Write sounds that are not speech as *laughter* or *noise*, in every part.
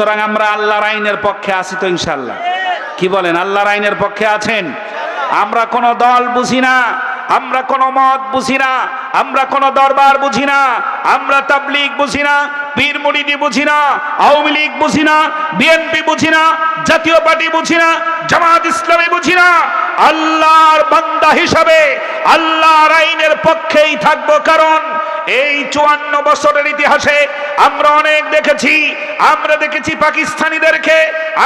সুতরাং আমরা আল্লাহর আইনের পক্ষে আছি তো ইনশাল্লাহ কি বলেন, আল্লাহর আইনের পক্ষে আছেন? আমরা কোনো দল বুঝি না, আমরা কোনো মত বুঝি না, আমরা কোনো দরবার বুঝি না, আমরা তাবলিগ বুঝি না, পীর মুরিদি বুঝি না, আওয়ামী লীগ বুঝি না, বিএনপি বুঝি না, জাতীয় পার্টি বুঝি না, জামাত ইসলামী বুঝি না। আল্লাহর বান্দা হিসাবে আল্লাহর আইনের পক্ষেই থাকব, কারণ এই চুয়ান্ন বছরের ইতিহাসে আমরা অনেক দেখেছি আমরা দেখেছি পাকিস্তানিদেরকে,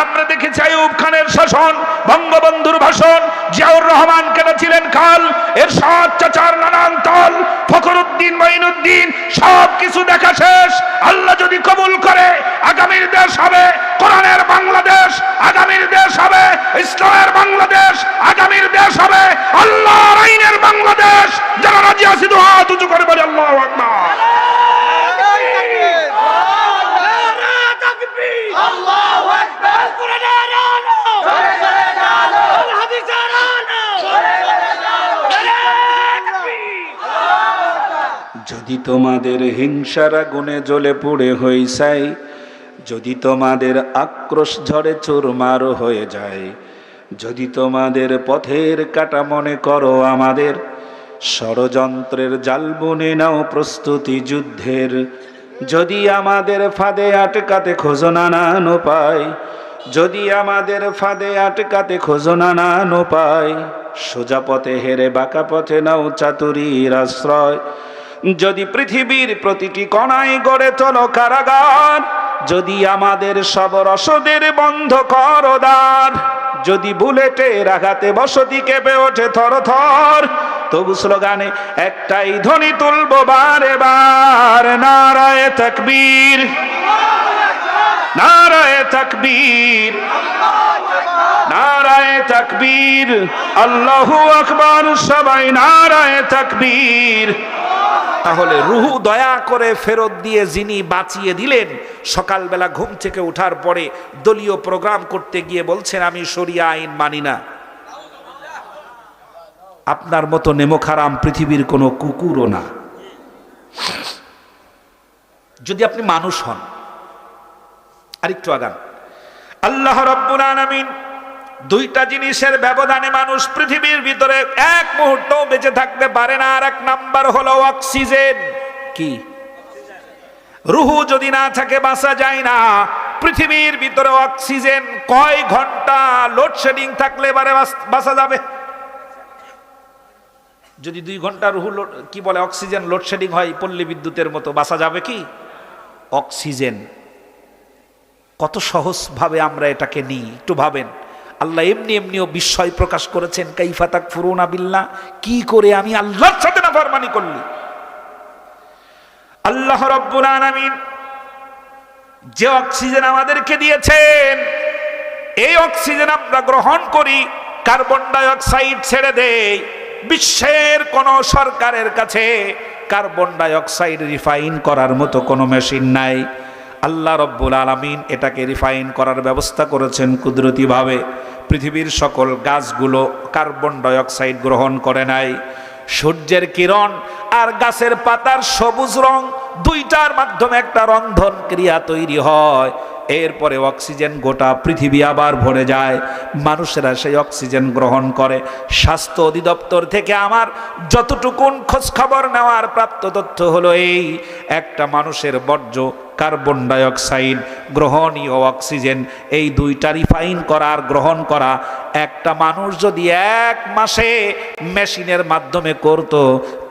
আমরা দেখেছি আয়ুব খানের শাসন, বঙ্গবন্ধুর ভাষণ, জিয়াউর রহমান কেটেছিলেন খাল এর সৎ চাচার নানান তল, ফখরুদ্দিন, মঈনুদ্দিন সব কিছু দেখা শেষ। আল্লাহ যদি কবুল করে, আগামীর দেশ হবে কোরআনের বাংলাদেশ, আগামীর দেশ হবে ইসলামের বাংলাদেশ, আগামীর দেশ হবে আল্লাহর আইনের বাংলাদেশ। যারা রাজি আছে দু হাত উঁচু করে বলে আল্লাহ আকবার। আল্লাহু আকবার। কোরআনের আলো কোরআনের আলো হাদিসের আলো যদি তোমাদের হিংসার আগুনে জ্বলে পুড়ে হইসাই যদি তোমাদের আক্রোশ ঝড়ে চুরমার হয়ে যায় যদি তোমাদের পথের কাটা মনে করো আমাদের ষড়যন্ত্রের জাল বুনে নাও প্রস্তুতি যুদ্ধের যদি আমাদের ফাঁদে আটকাতে খোঁজো নানান পায় যদি আমাদের ফাঁদে আটকাতে খোঁজো নানান পায় সোজা পথে হেরে বাঁকা পথে নাও চাতুরীর আশ্রয়। যদি পৃথিবীর প্রতিটি কণায় গড়ে তোলো কারাগার, যদি আমাদের সব রসদের বন্ধ করো দ্বার। যদি বুলেটের আঘাতে বসতি কেঁপে ওঠে থর থর, তবু স্লোগানে, একটাই ধ্বনি তুলবো বারে বার, নারায় তকবীর নারায় তকবীর। নারায় তকবীর। আল্লাহু আকবার, সবাই নারায় তকবীর। তাহলে রুহু দয়া করে ফেরত দিয়ে যিনি বাঁচিয়ে দিলেন, সকালবেলা ঘুম থেকে ওঠার পরে দলীয় প্রোগ্রাম করতে গিয়ে বলছেন, আমি সরিয়া আইন মানি না। আপনার মতো নেমোখারাম পৃথিবীর কোনো কুকুরও না। যদি আপনি মানুষ হন, আরেকটু আগান। আল্লাহ রব্বুল আলামিন দুইটা জিনিসের ব্যবধানে মানুষ পৃথিবীর ভিতরে এক মুহূর্ত বেঁচে থাকতে পারে না। আর এক নাম্বার হলো অক্সিজেন। কি? রুহু যদি না থাকে বাঁচা যায় না। পৃথিবীর ভিতরে অক্সিজেন কয় ঘণ্টা লোডশেডিং থাকলে এবারে বাঁচ- যাবে? যদি দুই ঘণ্টা রুহু কি বলে অক্সিজেন লোডশেডিং হয় পল্লী বিদ্যুতের মতো বাঁচা যাবে কি? অক্সিজেন। কত সহজভাবে আমরা এটাকে নিই একটু ভাবেন। আল্লাহ এমনি এমনিও বিস্ময় প্রকাশ করেছেন, কাইফা তাক ফুরুনা বিল্লা কি করে আমি আল্লাহর সাথে না ফরমানি করলি? আল্লাহ রব্বুল আলামিন যে অক্সিজেন আমাদেরকে দিয়েছেন, এই অক্সিজেন আমরা গ্রহণ করি, কার্বন ডাই অক্সাইড ছেড়ে দেই, বিশ্বের কোন সরকারের কাছে কার্বন ডাই অক্সাইড রিফাইন করার মতো কোনো মেশিন নাই। আল্লাহ রব্বুল আলামিন এটাকে রিফাইন করার ব্যবস্থা করেছেন কুদরতিভাবে। পৃথিবীর সকল গাছগুলো কার্বন ডাই অক্সাইড গ্রহণ করে নাই। সূর্যের কিরণ আর গাছের পাতার সবুজ রং দুইটার মাধ্যমে একটা রন্ধন ক্রিয়া তৈরি হয়। এরপরে অক্সিজেন গোটা পৃথিবী আবার ভরে যায়। মানুষেরা সেই অক্সিজেন গ্রহণ করে। স্বাস্থ্য অধিদপ্তর থেকে আমার যতটুকুন খোঁজখবর নেওয়ার প্রাপ্ত তথ্য হলো এই, একটা মানুষের বর্জ্য কার্বন ডাইঅক্সাইড, গ্রহণীয় অক্সিজেন, এই দুইটা রিফাইন করা আর গ্রহণ করা, একটা মানুষ যদি এক মাসে মেশিনের মাধ্যমে করত,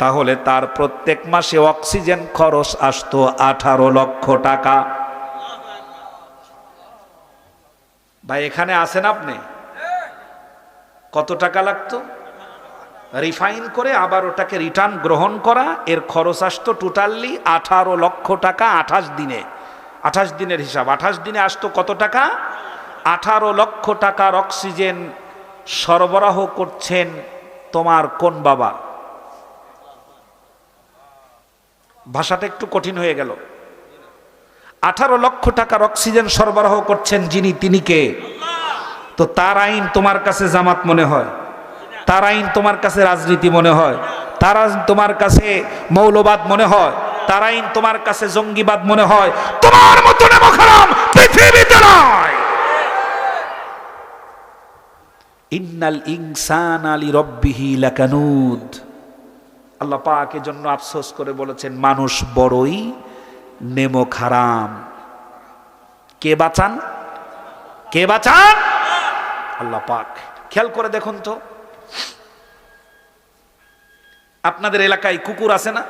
তাহলে তার প্রত্যেক মাসে অক্সিজেন খরচ আসতো আঠারো লক্ষ টাকা। ভাই, এখানে আছেন আপনি? কত টাকা লাগতো? রিফাইন করে আবার ওটাকে রিটার্ন গ্রহণ করা, এর খরচ আসতো টোটালি আঠারো লক্ষ টাকা আঠাশ দিনে। আঠাশ দিনের হিসাব। আঠাশ দিনে আসতো কত টাকা? আঠারো লক্ষ টাকার অক্সিজেন সরবরাহ করছেন তোমার কোন বাবা? ভাষাটা একটু কঠিন হয়ে গেল। আঠারো লক্ষ টাকার অক্সিজেন সরবরাহ করছেন যিনি, তিনি কে? তো তার আইন তোমার কাছে জামাত মনে হয়। তার আইন তোমার কাছে রাজনীতি মনে হয়, তার আইন তোমার কাছে মৌলবাদ মনে হয়, তার আইন তোমার কাছে জঙ্গিবাদ মনে হয়, তোমার মতো পৃথিবীতে নয়। ইন্নাল ইনসান আলী রব্বিহি লাকানুদ। আল্লাহ পাক জন্য আফসোস করে বলেছেন, মানুষ বড়ই নেমো খারাম। কে বাঁচান? কে বাঁচান? আল্লাহ পাক। খেয়াল করে দেখুন তো আপনাদের এলাকায় কুকুর আছে না?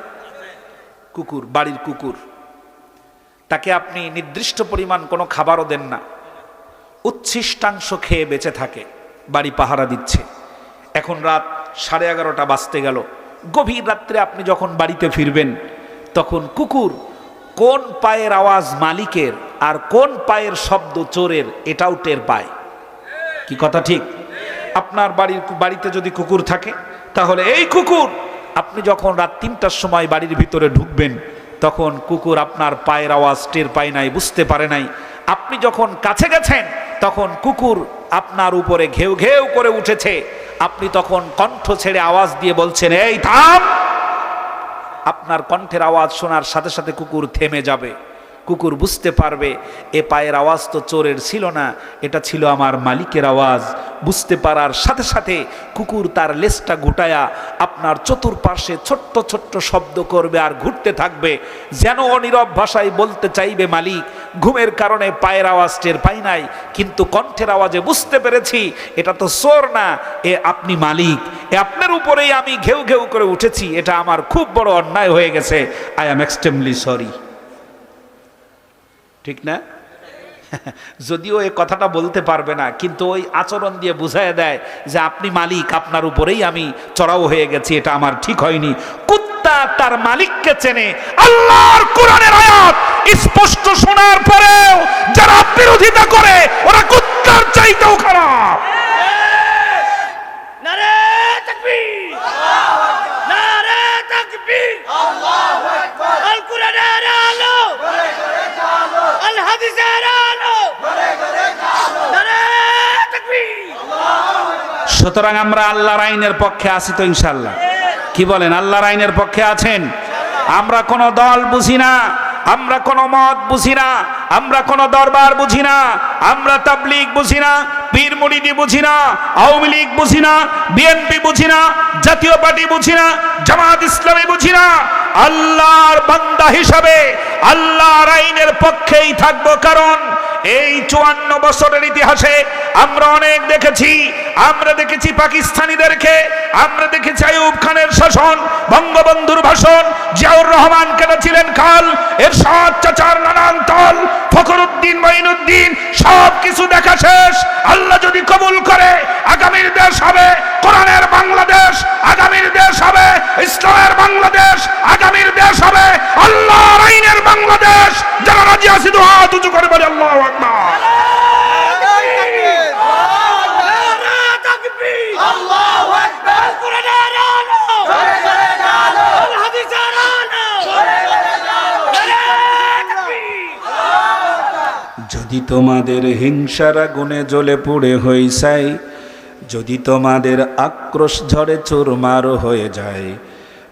কুকুর, বাড়ির কুকুর। তাকে আপনি নির্দিষ্ট পরিমাণ কোনো খাবারও দেন না। উচ্ছিষ্টাংশ খেয়ে বেঁচে থাকে, বাড়ি পাহারা দিচ্ছে। এখন রাত সাড়ে এগারোটা বাজতে গেল। গভীর রাত্রে আপনি যখন বাড়িতে ফিরবেন, তখন কুকুর কোন পায়ের আওয়াজ মালিকের আর কোন পায়ের শব্দ চোরের এটাও টের পায়। কি কথা ঠিক? আপনার বাড়ির বাড়িতে যদি কুকুর থাকে, তাহলে এই কুকুর আপনি যখন রাত তিনটার সময় বাড়ির ভিতরে ঢুকবেন, তখন কুকুর আপনার পায়ের আওয়াজ টের পায় নাই, বুঝতে পারে নাই। আপনি যখন কাছে গেছেন, তখন কুকুর আপনার উপরে ঘেউ ঘেউ করে উঠেছে। আপনি তখন কণ্ঠ ছেড়ে আওয়াজ দিয়ে বলছেন, এই থাম! আপনার কণ্ঠের আওয়াজ শোনার সাথে সাথে কুকুর থেমে যাবে। কুকুর বুঝতে পারবে, এ পায়ের আওয়াজ তো চোরের ছিল না, এটা ছিল আমার মালিকের আওয়াজ। বুঝতে পারার সাথে সাথে কুকুর তার লেজটা গুটায়া আপনার চতুর্পাশে ছোট্ট ছোট্ট শব্দ করবে আর ঘুরতে থাকবে, যেন অনীরব ভাষায় বলতে চাইবে মালিক, ঘুমের কারণে পায়ের আওয়াজ টের পাই নাই, কিন্তু কণ্ঠের আওয়াজে বুঝতে পেরেছি, এটা তো চোর না, এ আপনি মালিক, এ আপনার উপরেই আমি ঘেউ ঘেউ করে উঠেছি, এটা আমার খুব বড় অন্যায় হয়ে গেছে আই অ্যাম এক্সট্রিমলি সরি ঠিক না? যদিও এই কথাটা বলতে পারবে না কিন্তু ওই আচরণ দিয়ে বুঝায় দেয় যে আপনি মালিক আপনার উপরেই আমি চড়াও হয়ে গেছি এটা আমার ঠিক হয়নি। কুত্তা তার মালিককে চেনে আল্লাহর কোরআনের আয়াত স্পষ্ট শোনার পরেও যারা বিরোধিতা করে ওরা কুত্তার চাইতেও খারাপ। নারে তাকবীর। নারে তাকবীর। আল কোরআনের আলো আল হাদিসের আলো নারে তাকবীর সুতরাং আমরা আল্লাহর আইনের পক্ষে আছি তো ইনশাল্লাহ কি বলেন, আল্লাহর আইনের পক্ষে আছেন? আমরা কোনো দল বুঝি না, আমরা কোনো মত বুঝি না, আমরা কোনো দরবার বুঝি না, আমরা তাবলিগ বুঝি না, পীর বুঝি না, আওয়ামী লীগ বুঝি না, বিএনপি বুঝি না, জাতীয় পার্টি বুঝি না, জামাত ইসলামী বুঝি না। আল্লাহর বান্দা হিসাবে আল্লাহর আইনের পক্ষেই থাকব, কারণ এই চুয়ান্ন বছরের ইতিহাসে আমরা অনেক দেখেছি আমরা দেখেছি পাকিস্তানিদেরকে, আমরা দেখেছি আইয়ুব খানের শাসন, বঙ্গবন্ধুর ভাষণ, জিয়াউর রহমান কেটেছিলেন খাল এর সাত চাচার নানান তল, ফখরুদ্দিন মাইনুদ্দিন সব কিছু দেখা শেষ। আল্লাহ যদি কবুল করে, আগামীর দেশ হবে কোরআনের বাংলাদেশ, আগামীর দেশ হবে ইসলামের বাংলাদেশ, আগামীর দেশ হবে আল্লাহর আইনের বাংলাদেশ। যারা রাজি আছে তো হাত করে বলে আল্লাহ আকবার। যদি তোমাদের হিংসার আগুনে জ্বলে পুড়ে হই হইসাই যদি তোমাদের আক্রোশ ঝড়ে চুরমার হয়ে যায়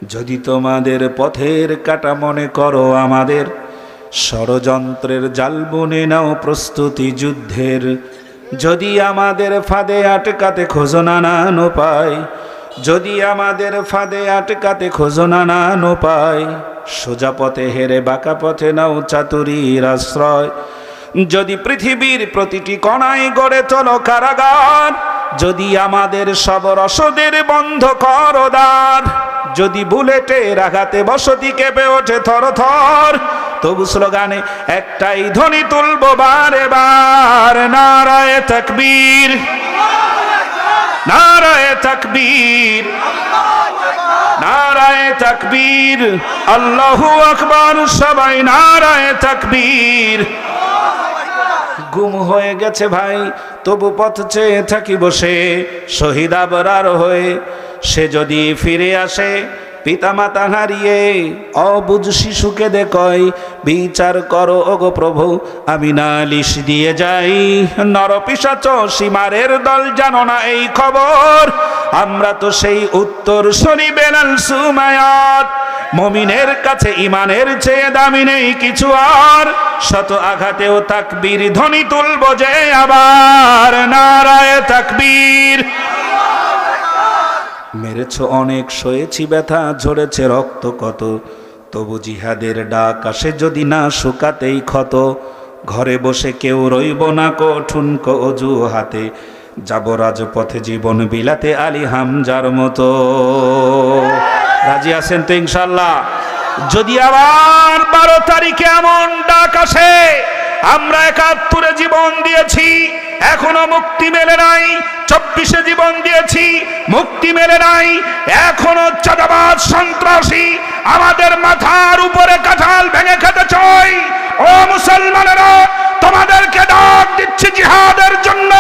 যদি তোমাদের পথের কাটা মনে করো আমাদের ষড়যন্ত্রের জাল বুনে নাও প্রস্তুতি যুদ্ধের যদি আমাদের ফাঁদে আটকাতে খোঁজো নানান উপায়, যদি আমাদের ফাঁদে আটকাতে খোঁজো নানান উপায়, সোজা পথে হেরে বাঁকা পথে নাও চাতুরীর আশ্রয়। যদি পৃথিবীর প্রতিটি কণায় গড়ে চলো কারাগার, যদি আমাদের সব রসদের বন্ধ করো দ্বার, যদি বুলেটের আঘাতে বসতি কেঁপে ওঠে থর থর তবু স্লোগানে, একটাই ধ্বনি তুলবো বারে বার, নারায় তকবীর নারায় তকবীর নারায় তকবীর, আল্লাহু আকবার, সবাই নারায় তকবীর। গুম হয়ে গেছে ভাই, তবু পথ চেয়ে থাকি বসে শহীদ আবরার হয়ে, সে যদি ফিরে আসে পিতামাতা হারিয়ে, অবুজ শিশুকে দেখয় বিচার করো ওগো প্রভু, আমি নালিশ দিয়ে যাই। নরপিসাচ সীমারের দল জানো না এই খবর, আমরা তো সেই উত্তর শনি বেলাল সুমায়াত। মমিনের কাছে ইমানের চেয়ে দামি নেই কিছু আর, শত আঘাতেও তাকবীর ধ্বনি তুলব যে আবার, নারায় তাকবীর। মেরেছ অনেক, সয়েছি ব্যথা, ঝরেছে রক্ত কত। তবু জিহাদের ডাক আসে যদি না শুকাতেই ক্ষত। ঘরে বসে কেউ রইব না কঠুন অজু হাতে যাব রাজপথে জীবন বিলাতে আলী হামজার মতো। রাজি আছেন তো ইনশাল্লাহ যদি আবার বারো তারিখে এমন ডাক আসে, আমরা একাত্তরে জীবন দিয়েছি, এখনও মুক্তি মেলে নাই চব্বিশে জীবন দিয়েছি, মুক্তি মেলে নাই, এখনও চাঁদাবাদ সন্ত্রাসী, আমাদের মাথার উপরে কাঁঠাল ভেঙে খেতে চাই। ও মুসলমানেরা, তোমাদেরকে ডাক দিচ্ছি জিহাদের জন্য,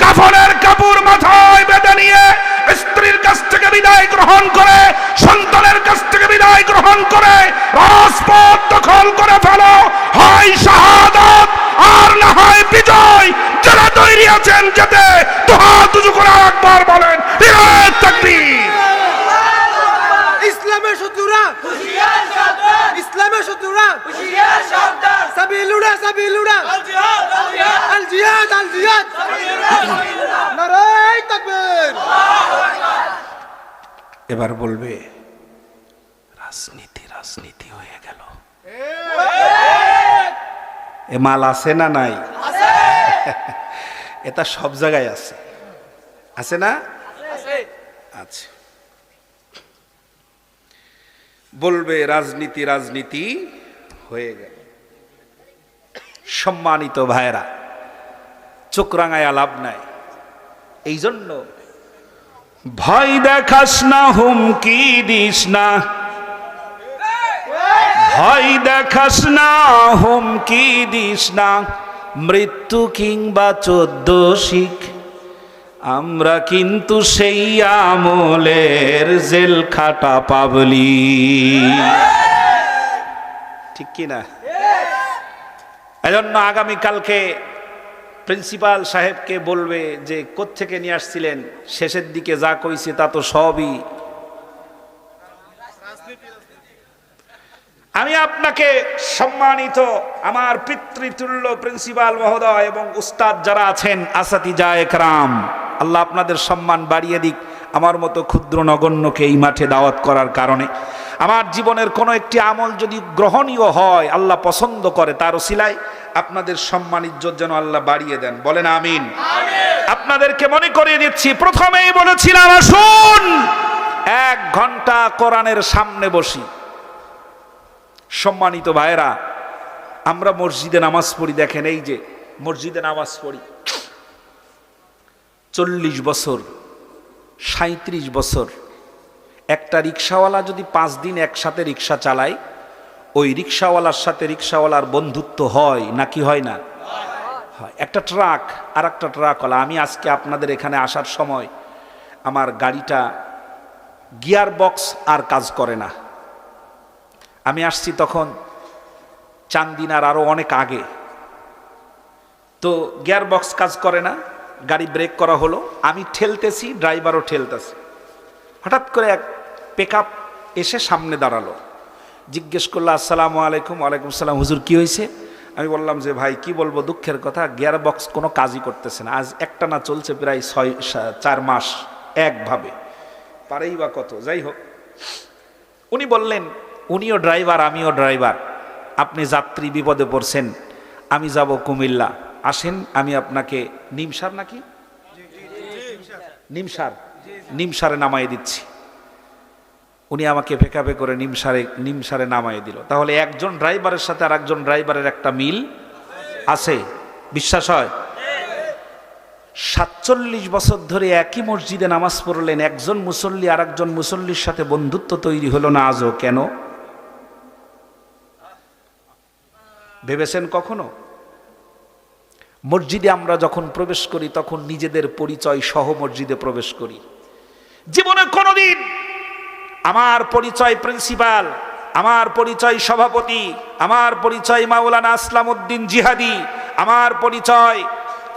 কাফনের কাপড় মাথায় বেঁধে নিয়ে স্ত্রীর কাছ থেকে বিদায় গ্রহণ করে, সন্তানের কাছ থেকে বিদায় গ্রহণ করে, রাজপথ দখল করে ফেলো। হয় শাহাদাত আর না হয় বিজয় যারা তৈরি আছেন যেতে তো হাত উঁচু করে একবার বলেন বিরাট তাকবীর ইসলামের শত্রুরা হুশিয়ার সাবধান ইসলামের শত্রুরা হুশিয়ার সাবধান সাবিলুরা সাবিলুরা আল জিহাদ আল জিহাদ আল জিহাদ আল জিহাদ নারাই তাকবীর এবার বলবে রাজনীতি রাজনীতি হয়ে গেল। এ মাল আছে না নাই? *laughs* এটা সব জায়গায় আছে। আছে না? আছে। বলবে রাজনীতি রাজনীতি হয়ে গেল। সম্মানিত ভাইরা চোখ রাঙায় লাভ নাই। এই জন্য ভয় দেখাস না, হুমকি দিস না। ভয় দেখাস না, হুমকি দিস না। মৃত্যু কিংবা চোদ্দ শিখ, আমরা কিন্তু সেই আমলের জেল খাটা পাবলি ঠিক কি না এজন্য আগামীকালকে প্রিন্সিপাল সাহেবকে বলবে যে, কোত্থেকে নিয়ে আসছিলেন? শেষের দিকে যা কইছে তা তো সবই। আমি আপনাকে সম্মানিত আমার পিতৃতুল্য প্রিন্সিপাল মহোদয় এবং উস্তাদ যারা আছেন আসাতিজা একরাম আল্লাহ আপনাদের সম্মান বাড়িয়ে দিক। আমার মতো ক্ষুদ্র নগণ্যকে এই মাঠে দাওয়াত করার কারণে। আমার জীবনের কোনো একটি আমল যদি গ্রহণীয় হয়, আল্লাহ পছন্দ করে তার ওসিলায়। আপনাদের সম্মান, ইজ্জত যেন আল্লাহ বাড়িয়ে দেন। বলেন আমিন। আপনাদেরকে মনে করিয়ে দিচ্ছি, প্রথমেই বলেছিলাম, আসুন। এক ঘণ্টা কোরআনের সামনে বসি। সম্মানিত ভাইরা আমরা মসজিদে নামাজ পড়ি, দেখেন এই যে মসজিদে নামাজ পড়ি। চল্লিশ বছর সাঁত্রিশ বছর, একটা রিক্সাওয়ালা যদি পাঁচ দিন একসাথে রিক্সা চালায় ওই রিক্সাওয়ালার সাথে রিক্সাওয়ালার বন্ধুত্ব হয় নাকি হয় না? হয়। একটা ট্রাক আর একটা ট্রাকওয়ালা। আমি আজকে আপনাদের এখানে আসার সময় আমার গাড়িটা গিয়ার বক্স আর কাজ করে না। আমি আসছি তখন চান্দিনার আরও অনেক আগে। তো গিয়ার বক্স কাজ করে না, গাড়ি ব্রেক করা হলো। আমি ঠেলতেছি, ড্রাইভারও ঠেলতেছি। হঠাৎ করে এক পিক এসে সামনে দাঁড়াল। জিজ্ঞেস করল আসসালামু আলাইকুম ওয়ালাইকুম সালাম হুজুর কি হয়েছে? আমি বললাম যে ভাই কি বলব দুঃখের কথা গিয়ার বক্স কোনো কাজই করতেছে না। আজ একটা না চলছে প্রায় ছয় চার মাস একভাবে। পারেই বা কত যাই হোক। উনি বললেন উনিও ড্রাইভার আমিও ড্রাইভার। আপনি যাত্রী বিপদে পড়ছেন আমি যাব কুমিল্লা। আসেন আমি আপনাকে নিমসার নাকি? নিমসার। নিমসারে নামাই দিচ্ছি। উনি আমাকে ফেকাফে করে নিমসারে নিমসারে নামাই দিল। তাহলে একজন ড্রাইভারের সাথে আর একজন ড্রাইভারের একটা মিল আছে? বিশ্বাস হয়? সাতচল্লিশ বছর ধরে একই মসজিদে নামাজ পড়লেন, একজন মুসল্লি আর একজন মুসল্লির সাথে বন্ধুত্ব তৈরি হলো না আজও? কেন? ভেবেছেন কখনো? মসজিদে আমরা যখন প্রবেশ করি, তখন নিজেদের পরিচয় সহ মসজিদে প্রবেশ করি। জীবনে কোনোদিন আমার পরিচয় প্রিন্সিপাল, আমার পরিচয় সভাপতি, আমার পরিচয় মাওলানা আসলাম উদ্দিন জিহাদি, আমার পরিচয়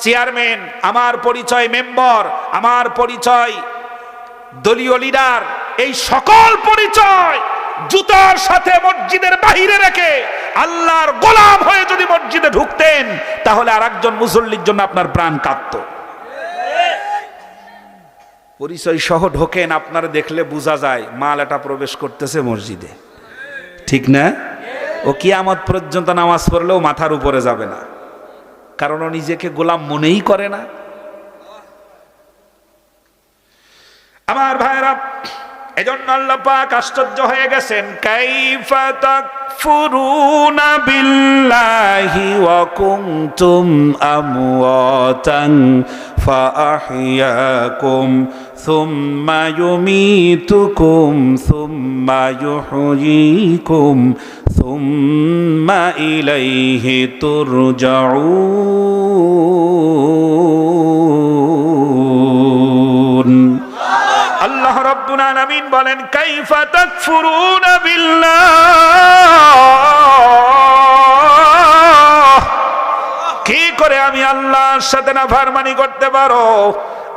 চেয়ারম্যান, আমার পরিচয় মেম্বার, আমার পরিচয় দলীয় লিডার, এই সকল পরিচয় জুতার সাথে মসজিদের বাহিরে রেখে আল্লাহর গোলাম হয়ে যদি মসজিদে ঢুকতেন, তাহলে আর একজন মুসল্লির জন্য আপনার প্রাণ কাঁপত। পরিচয় সহ ঢোকেন, আপনারা দেখলে বোঝা যায় মাল এটা প্রবেশ করতেছে মসজিদে। ঠিক না? ও কিয়ামত পর্যন্ত নামাজ পড়লেও মাথার উপরে যাবে না। কারণ ও নিজেকে গোলাম মনেই করে না। আমার ভাইরা এজন্য আল্লাহ পাক আশ্চর্য হয়ে গেছেন, কাইফা তাকফুরুনা বিল্লাহি ওয়া কুনতুম আমওয়াতান ফাআহইয়াকুম সুম্মা ইউমীতুকুম, সুম্মা ইউহয়ীকুম সুম্মা ইলাইহি তুরজাউন। আল্লাহ রব্বুল আলামিন বলেন, কাইফা তাকফুরুনা বিল্লাহ। কি করে আমি আল্লাহর সাথে না ফারমানি করতে পারো?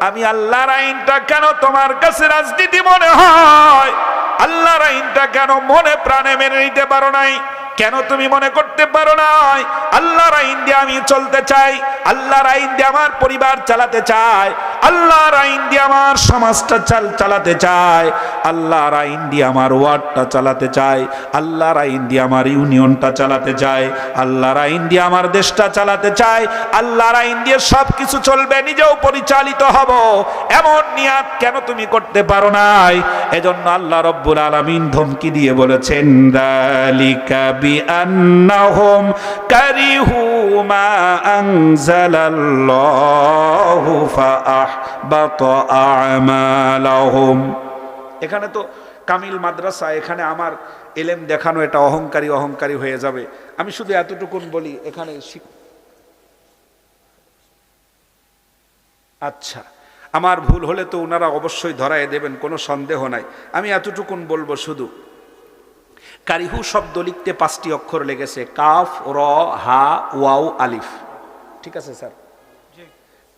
আমি আল্লাহর আইনটা কেন তোমার কাছে রাজনীতি মনে হয়? আল্লাহর আইনটা কেন মনে প্রাণে মেনে নিতে পারো নাই? কেন তুমি মনে করতে পারো নাই? আল্লাহর আইন দিয়ে আমি চলতে চাই আল্লাহর আইন দিয়ে আমার পরিবার চালাতে চাই আল্লাহর আইন দিয়ে আমার সমাজটা চাল চালাতে চাই আল্লাহর আইন দিয়ে আমার ওয়ার্ডটা চালাতে চাই আল্লাহর আইন দিয়ে আমার ইউনিয়নটা চালাতে চাই আল্লাহর আইন দিয়ে আমার দেশটা চালাতে চাই আল্লাহর আইন দিয়ে সব কিছু চলবে, নিজেও পরিচালিত হব। এমন নিয়াত কেন তুমি করতে পারো নাই? এজন্য আল্লাহ রব্বুল আলামিন ধমকি দিয়ে বলেছেন, দালিকা বিআন্নাহুম কারিহু মা আনজালাল্লাহু ফাআহবাতা আ'মালাহুম। এখানে তো কামিল মাদ্রাসা, এখানে আমার এলেম দেখানো, এটা অহংকারী অহংকারী হয়ে যাবে। আমি শুধু এতটুকুন বলি, এখানে আচ্ছা আমার ভুল হলে তো ওনারা অবশ্যই ধরায় দেবেন, কোনো সন্দেহ নাই। আমি এতটুকুন বলব শুধু কারিহু শব্দ লিখতে পাঁচটি অক্ষর লেগেছে কাফ র হা ওয়াও আলিফ। ঠিক আছে স্যার?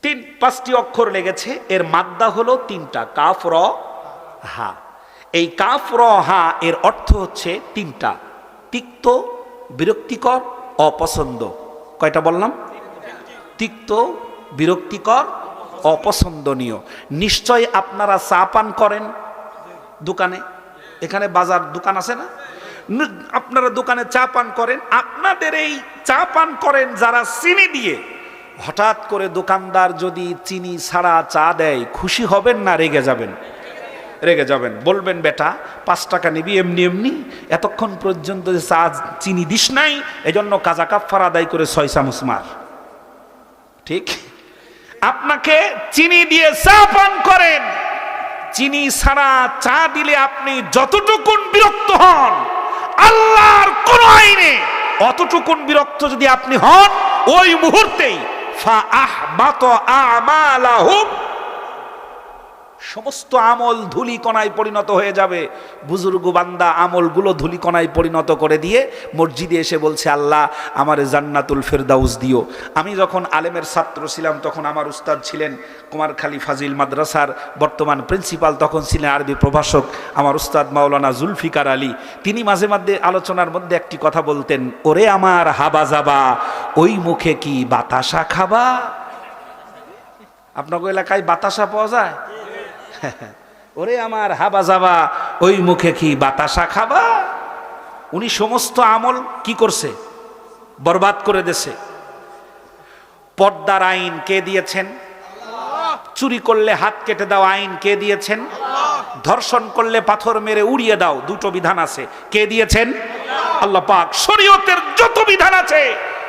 তিন পাঁচটি অক্ষর লেগেছে এর মাদ্দা হলো তিনটা কাফ র হা। এই কাফ র হা এর অর্থ হচ্ছে তিনটা তিক্ত বিরক্তিকর অপছন্দ। কয়টা বললাম? তিক্ত বিরক্তিকর অপছন্দনীয়। নিশ্চয় আপনারা চা পান করেন দোকানে? এখানে বাজার দোকান আছে না ন- আপনারা দোকানে চা পান করেন, আপনাদের এই চা পান করেন যারা চিনি দিয়ে, হঠাৎ করে দোকানদার যদি চিনি ছাড়া চা দেয়, খুশি হবেন না, রেগে যাবেন? রেগে যাবেন। বলবেন, বেটা, পাঁচ টাকা নিবি, এমনি এমনি, এতক্ষণ পর্যন্ত যে চা, চিনি দিস নাই, এজন্য কাজা কাফার আদায় করে ছয় চামচ মার। ঠিক? আপনাকে চিনি দিয়ে চা পান করেন। চিনি ছাড়া চা দিলে আপনি যতটুকুন বিরক্ত হন আল্লাহর কোন আইনে অতটুকুন বিরক্ত যদি আপনি হন ওই মুহূর্তেই ফা আহবাত আমালাহুম সমস্ত আমল ধুলিকণায় পরিণত হয়ে যাবে। বুজুর্গ বান্দা আমলগুলো ধুলিকণায় পরিণত করে দিয়ে মসজিদে এসে বলছে, আল্লাহ, আমার জান্নাতুল ফেরদাউস দিও। আমি যখন আলেমের ছাত্র ছিলাম, তখন আমার উস্তাদ ছিলেন কুমারখালী ফাজিল মাদ্রাসার বর্তমান প্রিন্সিপাল, তখন ছিলেন আরবি প্রভাষক আমার উস্তাদ মাওলানা জুলফিকার আলী। তিনি মাঝে মধ্যে আলোচনার মধ্যে একটি কথা বলতেন, ওরে আমার হাবা যাবা ওই মুখে কি বাতাসা খাবা? আপনাকে এলাকায় বাতাসা পাওয়া যায়? *laughs* ওরে আমার হাবা যাবা, ওই মুখে কি বাতাসা খাবা? উনি সমস্ত আমল কি করছে? বরবাদ করে দেছে। পর্দার আইন কে দিয়েছেন? চুরি করলে হাত কেটে দাও, আইন কে দিয়েছেন? ধর্ষণ করলে পাথর মেরে উড়িয়ে দাও, দুটো বিধান আছে। কে দিয়েছেন? আল্লাহ পাক। শরীয়তের যত বিধান আছে,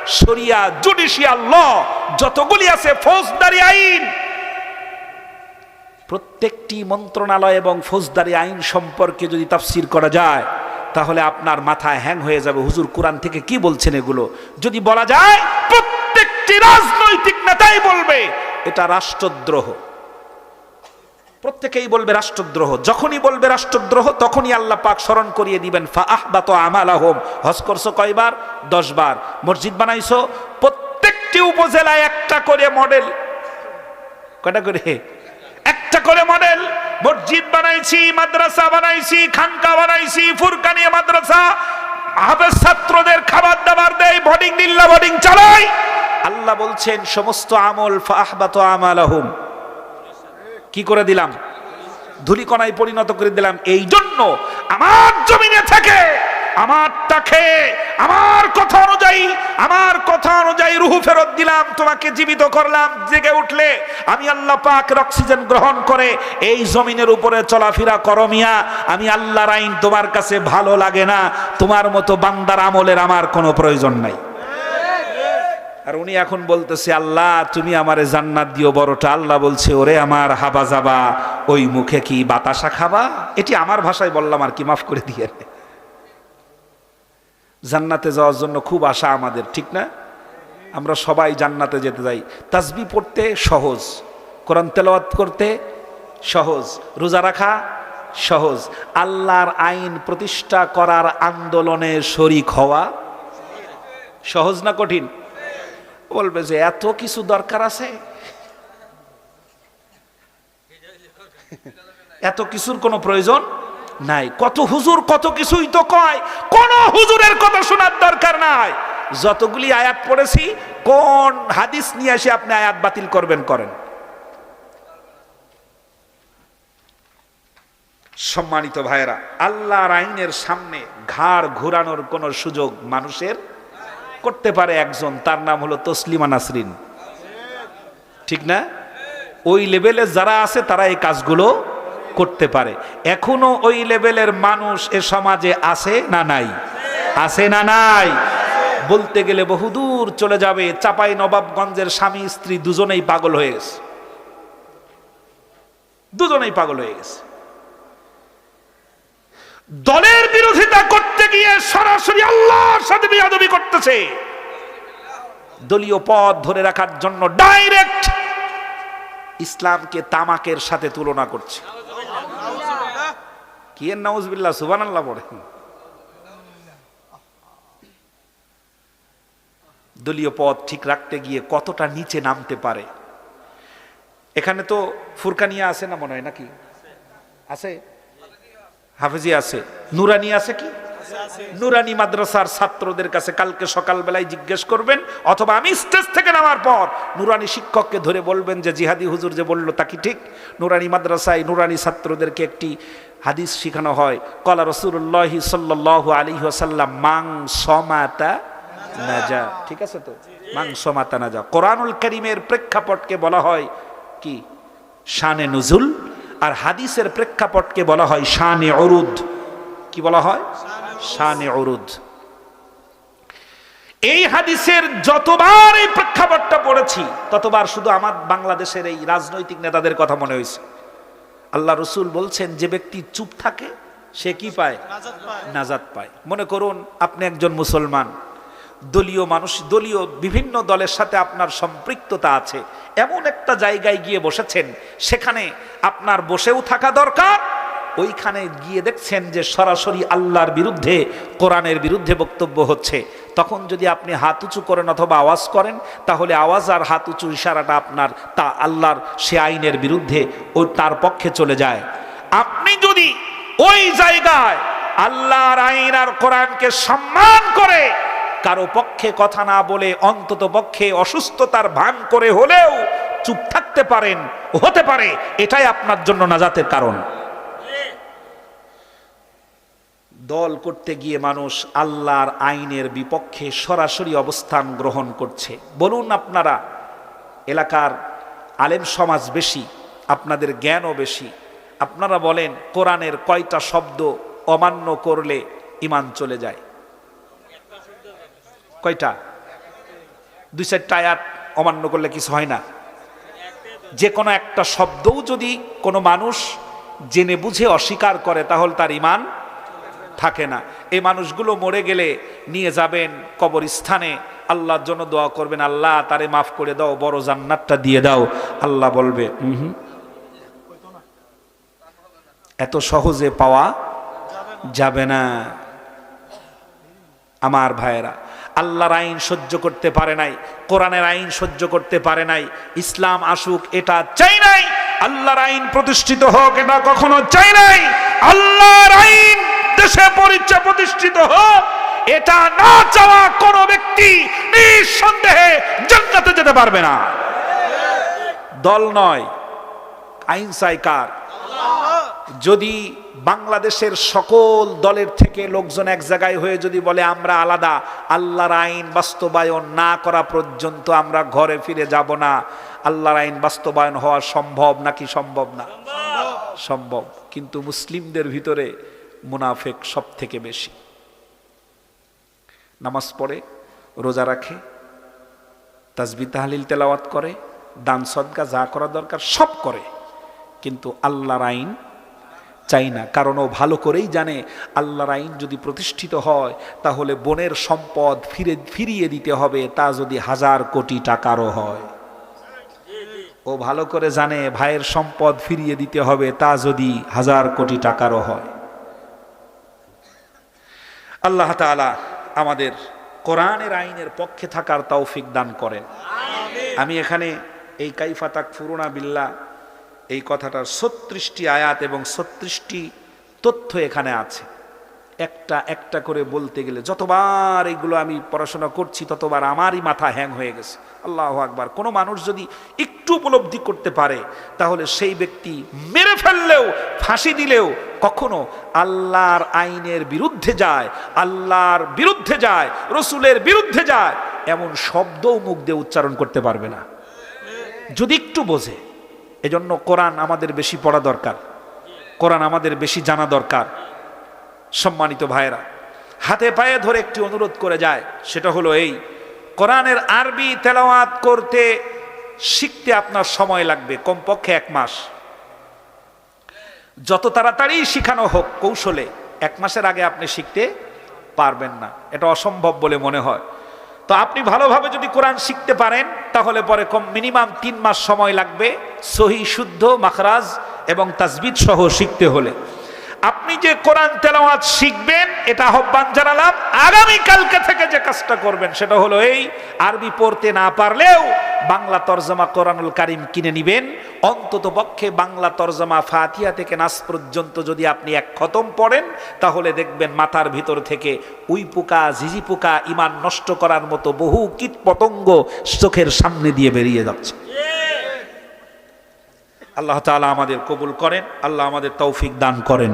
শরিয়া, জুডিশিয়াল ল, যতগুলি আছে, ফৌজদারি আইন প্রত্যেকটি মন্ত্রণালয় এবং ফৌজদারি আইন সম্পর্কে যদি তাফসির করা যায়, তাহলে আপনার মাথায় হ্যাং হয়ে যাবে। হুজুর কোরআন থেকে কি বলছেন এগুলো? যদি বলা যায়, প্রত্যেকটি রাজনৈতিক নেতাই বলবে, এটা রাষ্ট্রদ্রোহ। প্রত্যেকেই বলবে রাষ্ট্রদ্রোহ। যখনই বলবে রাষ্ট্রদ্রোহ, তখনই আল্লাহ পাক স্মরণ করিয়ে দিবেন ফাহবাত আমালাহম। হজ করছ কয়বার? দশবার। মসজিদ বানাইছো? প্রত্যেকটি উপজেলায় একটা করে মডেল। কয়টা করে? করে মডেল। মসজিদ বানাইছি, মাদ্রাসা বানাইছি, খানকা বানাইছি ফুরকানিয়া মাদ্রাসা। হাফেজ ছাত্রদের খাবার দাবার দেয় বোর্ডিং নিল্লা বোর্ডিং চালাই। আল্লাহ বলছেন, সমস্ত আমল ফাহবাত আমালাহুম। কি করে দিলাম? ধুলিকণায় পরিণত করে দিলাম। এই জন্য আমার জমিনে থেকে। আমারটাকে আমার কথা অনুযায়ী, আমার কথা অনুযায়ী রুহু ফেরত দিলাম, তোমাকে জীবিত করলাম, জেগে উঠলে আমি আল্লাহ পাকের অক্সিজেন গ্রহণ করে এই জমিনের উপরে চলাফেরা করো মিয়া, আমি আল্লাহর আইন তোমার কাছে ভালো লাগে না, তোমার মতো বান্দার আমলের আমার কোনো প্রয়োজন নাই। আর উনি এখন বলতেছে, আল্লাহ, তুমি আমারে জান্নাত দিও বড়টা, আল্লাহ বলছে, ওরে আমার হাবা যাবা ওই মুখে কি বাতাসা খাবা? এটি আমার ভাষায় বললাম আর কি, মাফ করে দিয়ে জান্নাতে যাওয়ার জন্য খুব আশা আমাদের, ঠিক না? আমরা সবাই জান্নাতে যেতে যাই। তাসবি পড়তে সহজ, কোরআন তেলাওয়াত করতে সহজ, রোজা রাখা সহজ, আল্লাহর আইন প্রতিষ্ঠা করার আন্দোলনে শরিক হওয়া সহজ না কঠিন? বলবে যে এত কিছু দরকার আছে? এত কিছুর কোনো প্রয়োজন নাই। কত হুজুর, কত কিছুই তো কয়। কোন হুজুরের কথা শোনার দরকার নাই। যতগুলি আয়াত পড়েছি, কোন হাদিস নিয়ে এসে আপনি আয়াত বাতিল করবেন, করেন। সম্মানিত ভাইয়েরা, আল্লাহর আইনের সামনে ঘাড় ঘোরানোর কোনো সুযোগ মানুষের করতে পারে একজন। তার নাম হলো তসলিমা নাসরিন। ঠিক না? ওই লেভেলে যারা আছে, তারা এই কাজগুলো করতে পারে। এখনও ওই লেভেলের মানুষ এ সমাজে আছে না নাই? আছে না নাই? বলতে গেলে বহুদূর চলে যাবে। চাপাই নবাবগঞ্জের স্বামী, স্ত্রী দুজনেই পাগল হয়ে গেছে। দুজনেই পাগল হয়ে গেছে। দলের বিরোধিতা করতে গিয়ে সরাসরি আল্লাহর সাথে বিয়াদবি করতেছে। দলীয় পদ ধরে রাখার জন্য ডাইরেক্ট ইসলামকে তামাকের সাথে তুলনা করছে। কি এর নাউজবিল্লাহ সুবান আল্লাহ পড়ে দলীয় পদ ঠিক রাখতে গিয়ে কতটা নিচে নামতে পারে? এখানে তো ফুরকানিয়া আছে না মনে হয় নাকি? আছে? হাফেজি আছে। নুরানি আছে কি? নুরানি মাদ্রাসার ছাত্রদের কাছে কালকে সকালবেলায় জিজ্ঞেস করবেন, অথবা আমি স্টেজ থেকে নামার পর নুরানি শিক্ষককে ধরে বলবেন যে, জিহাদি হুজুর যে বলল তা কি ঠিক? নুরানি মাদ্রাসায় নুরানি ছাত্রদেরকে একটি হাদিস শেখানো হয়, কলা রসুল্লাহ সাল্লাহ আলী আসাল্লাম মাং সমাতা নাজা। ঠিক আছে তো? মাং সমাতা নাজা। কোরআনুল করিমের প্রেক্ষাপটকে বলা হয় কি? শানে নজুল, আর হাদিসের প্রেক্ষাপটকে বলা হয় শানে অরুদ কি বলা হয়? শানে অরুদ এই হাদিসের যতবার এই প্রেক্ষাপটটা পড়েছি, ততবার শুধু আমার বাংলাদেশের এই রাজনৈতিক নেতাদের কথা মনে হয়েছে। আল্লাহ রসুল বলছেন, যে ব্যক্তি চুপ থাকে, সে কি পায়? নাজাত পায়। মনে করুন, আপনি একজন মুসলমান, দলীয় মানুষ, দলীয় বিভিন্ন দলের সাথে আপনার সম্পৃক্ততা আছে, এমন একটা জায়গায় গিয়ে বসেছেন, সেখানে আপনার বসেও থাকা দরকার ওইখানে গিয়ে দেখছেন যে সরাসরি আল্লাহর বিরুদ্ধে, কোরআনের বিরুদ্ধে বক্তব্য হচ্ছে। তখন যদি আপনি হাত উঁচু করেন অথবা আওয়াজ করেন, তাহলে আওয়াজ আর হাত উঁচু ইশারাটা আপনার তা আল্লাহর সে আইনের বিরুদ্ধে ও তার পক্ষে চলে যায়। আপনি যদি ওই জায়গায় আল্লাহর আইন আর কোরআনকে সম্মান করে, কারও পক্ষে কথা না বলে, অন্তত পক্ষে অসুস্থতার ভান করে হলেও চুপ থাকতে পারেন, হতে পারে, এটাই আপনার জন্য নাজাতের কারণ। দল করতে গিয়ে মানুষ আল্লাহর আইনের বিপক্ষে সরাসরি অবস্থান গ্রহণ করছে। বলুন আপনারা, এলাকার আলেম সমাজ বেশি, আপনাদের জ্ঞানও বেশি। আপনারা বলেন, কোরআনের কয়টা শব্দ অমান্য করলে ইমান চলে যায়? কয়টা? দুই চারটা আয়াত অমান্য করলে কিছু হয় না। যে কোনো একটা শব্দও যদি কোনো মানুষ জেনে বুঝে অস্বীকার করে, তাহলে তার ইমান থাকে না। এই মানুষগুলো মরে গেলে নিয়ে যাবেন কবরস্থানে। আল্লাহর জন্য দোয়া করবেন, আল্লাহ, তারে মাফ করে দাও, বড় জান্নাতটা দিয়ে দাও। আল্লাহ বলবে এত সহজে পাওয়া যাবে না। আমার ভাইয়েরা, আল্লাহর আইন সহ্য করতে পারে নাই, কোরআনের আইন সহ্য করতে পারে নাই, ইসলাম আসুক, এটা চাই নাই। আল্লাহর আইন প্রতিষ্ঠিত হোক, এটা কখনো চাই নাই। আল্লাহর আইন দেশে পরিচয় প্রতিষ্ঠিত হোক, এটা না চাওয়া কোনো ব্যক্তি নিঃসন্দেহে জান্নাতে যেতে পারবে না। দল নয়, আইন চাই কার? যদি বাংলাদেশের সকল দলের থেকে লোকজন এক জায়গায় হয়ে যদি বলে, আমরা আলাদা, আল্লাহর আইন বাস্তবায়ন না করা পর্যন্ত আমরা ঘরে ফিরে যাব না। আল্লাহর আইন বাস্তবায়ন হওয়া সম্ভব নাকি সম্ভব না? সম্ভব। কিন্তু মুসলিমদের ভিতরে মুনাফেক সব থেকে বেশি। নামাজ পড়ে, রোজা রাখে, তাজবি, তাহলিল, তেলাওয়াত করে, দান, সদকা, যা করা দরকার সব করে। কিন্তু আল্লাহর আইন চাই না। কারণ ও ভালো করেই জানে, আল্লাহর আইন যদি প্রতিষ্ঠিত হয়, তাহলে বনের সম্পদ ফিরে, ফিরিয়ে দিতে হবে, তা যদি হাজার কোটি টাকারও হয়। ও ভালো করে জানে, ভাইয়ের সম্পদ ফিরিয়ে দিতে হবে, তা যদি হাজার কোটি টাকারও হয়। আল্লাহ তাআলা আমাদের কোরআনের আইনের পক্ষে থাকার তৌফিক দান করেন। আমি এখানে এই কাইফা তাক ফুরুনা বিল্লা এই কথাটার ছত্রিশটি আয়াত এবং ছত্রিশটি তথ্য এখানে আছে। একটা একটা করে বলতে গেলে যতবার এগুলো আমি পড়াশোনা করছি ততবার আমারই মাথা হ্যাং হয়ে গেছে। আল্লাহ আকবার। কোনো মানুষ যদি একটু উপলব্ধি করতে পারে, তাহলে সেই ব্যক্তি মেরে ফেললেও, ফাঁসি দিলেও কখনো আল্লাহর আইনের বিরুদ্ধে যায়, আল্লাহর বিরুদ্ধে যায়, রসুলের বিরুদ্ধে যায়, এমন শব্দও মুখ দিয়ে উচ্চারণ করতে পারবে না। যদি একটু বোঝে। এজন্য কোরআন আমাদের বেশি পড়া দরকার। কোরআন আমাদের বেশি জানা দরকার। সম্মানিত ভাইয়েরা, হাতে পায়ে ধরে একটি অনুরোধ করে যায়, সেটা হলো এই, কোরআনের আরবি তেলাওয়াত করতে শিখতে আপনার সময় লাগবে, কমপক্ষে এক মাস। যত তাড়াতাড়ি শিখানো হোক কৌশলে, এক মাসের আগে আপনি শিখতে পারবেন না। এটা অসম্ভব বলে মনে হয়। তো আপনি ভালোভাবে যদি কোরআন শিখতে পারেন, তাহলে পরে কম মিনিমাম তিন মাস সময় লাগবে সহি শুদ্ধ মাখরাজ এবং তাজবিদ সহ শিখতে হলে। আপনি যে কোরআন তেলাওয়াত শিখবেন, এটা আহ্বান জানালাম, আগামী কালকে থেকে যে কাজটা করবেন, সেটা হলো এই, আরবি পড়তে না পারলেও বাংলা তরজমা কোরআনুল কারিম কিনে নিবেন। অন্তত পক্ষে বাংলা তরজমা ফাতিহা থেকে নাস পর্যন্ত যদি আপনি এক খতম পড়েন, তাহলে দেখবেন মাথার ভিতর থেকে উই পোকা, ঝিঝি পোকা, ইমান নষ্ট করার মতো বহু কীট পতঙ্গ চোখের সামনে দিয়ে বেরিয়ে যাচ্ছে। আল্লাহ তালা আমাদের কবুল করেন আল্লাহ আমাদের তৌফিক দান করেন।